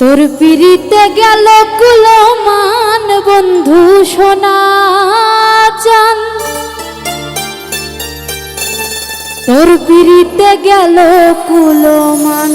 তোর পিড়িতে গেল কুলমান বন্ধু সোনা চান তোর পিড়িতে গেল কুলমান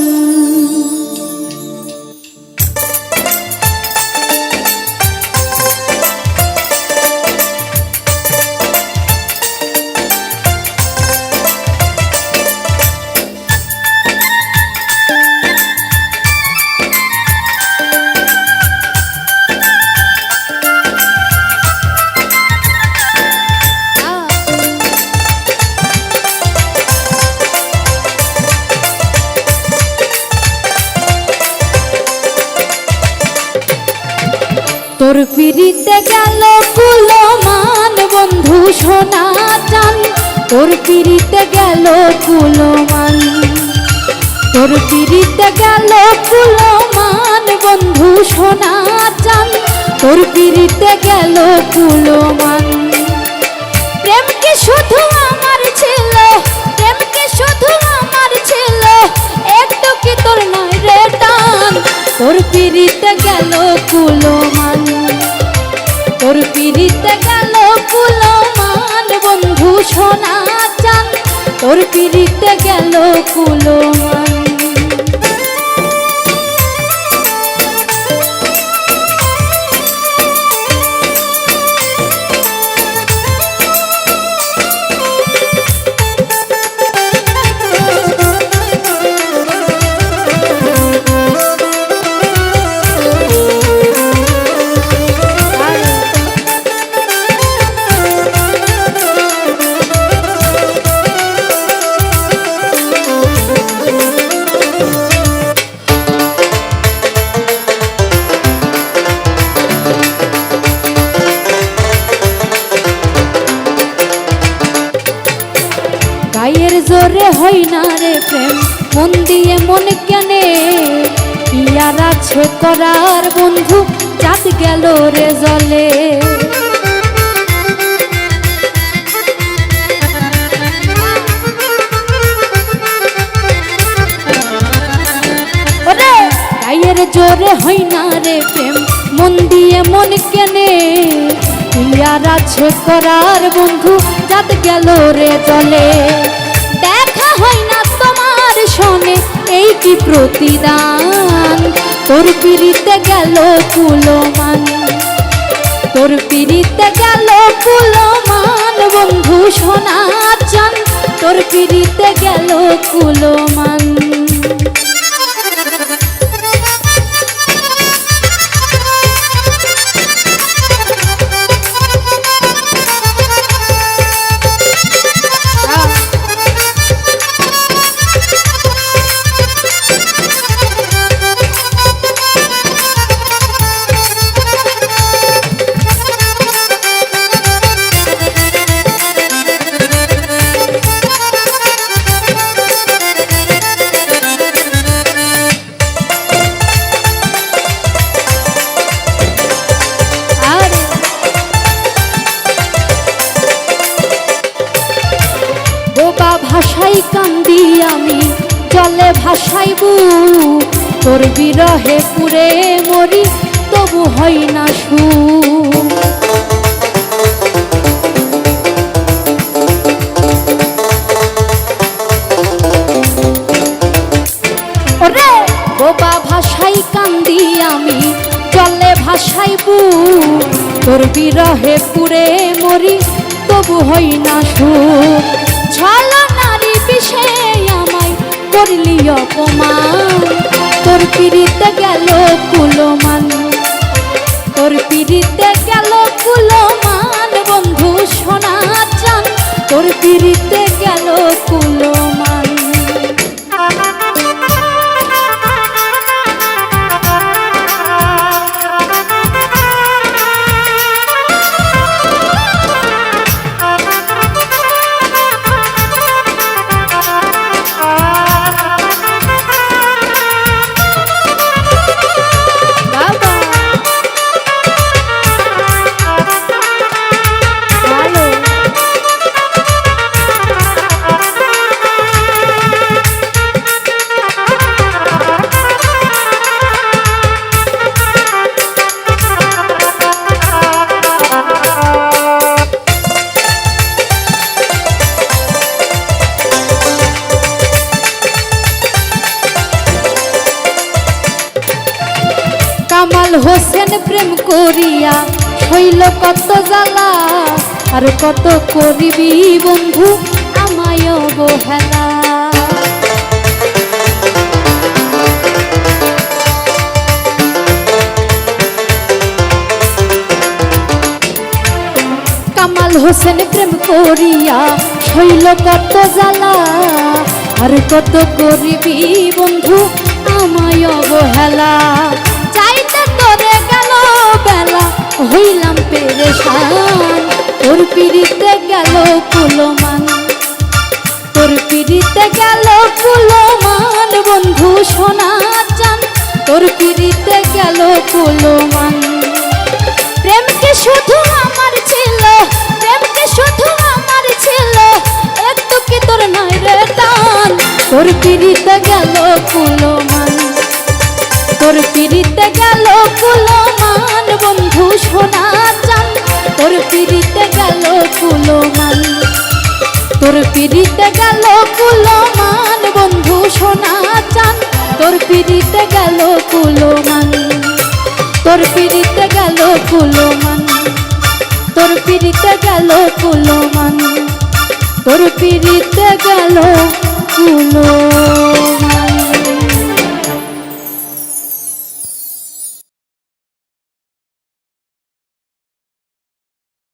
পিড়িতে গেল কুলমান বন্ধু সোনা চান তোর পিড়িতে গেল কুলমান। তোর পিড়িতে গেল কুলমান বন্ধু সোনা চান তোর পিড়িতে গেল কুলমান। তোর পিড়িতে গেল কুলমান বন্ধু সোনা চান তোর পিড়িতে গেল কুলমান। জোরে হয় না রে প্রেম। মন দিয়ে মন কেনে ইয়ার আছে করার বন্ধু, চাঁদ গেল রে জলে। গায়ের জোরে হয় না রে প্রেম। মন দিয়ে মন কেনে ইয়ার আছে করার বন্ধু যাত গেল রে চলে কি প্রতিদান? তোর পিড়িতে গেল কুলমান তোর পিড়িতে গেল কুলমান বন্ধু সোনা চান তোর পিড়িতে গেল কুলমান তোর বিরহে পুরে মরি, তবু হয় না সু বোবা ভাষাই কান্দি আমি চলে জলে ভাসাইবু তোর বিরহে পুরে মরি, তবু হই না সুখ। ছল নারী বিষে আমায় করলি অপমান। পিড়িতে গেল কুলমান। তোর পিড়িতে গেল কুলমান বন্ধু সোনা চান তোর পিড়িতে গেল কুলমান হোসেন প্রেম করিয়া হইল কত জ্বালা, আর কত করিবি বন্ধু আমায় অবহেলা। কামাল হোসেন প্রেম করিয়া হইল কত জ্বালা, আর কত করিবি বন্ধু আমায় অবহেলা। কুলমান। তোর পিড়িতে গেল কুলমান, বন্ধু সোনা চান তোর পিড়িতে গেল কুলমান। প্রেমকে শুধু আমার ছিল, প্রেমকে শুধু আমার ছিল, একটু কি তোর নয় রে টান? তোর পিড়িতে গেল কুলমান। তোর পিড়িতে গেল কুলমান, বন্ধু সোনা তোর পিড়িতে গেল কুলমান তোর পিড়িতে গেল কুলমান বন্ধু সোনা চান। তোর পিড়িতে গেল কুলমান তোর পিড়িতে গেল কুলমান তোর পিড়িতে গেল কুলমান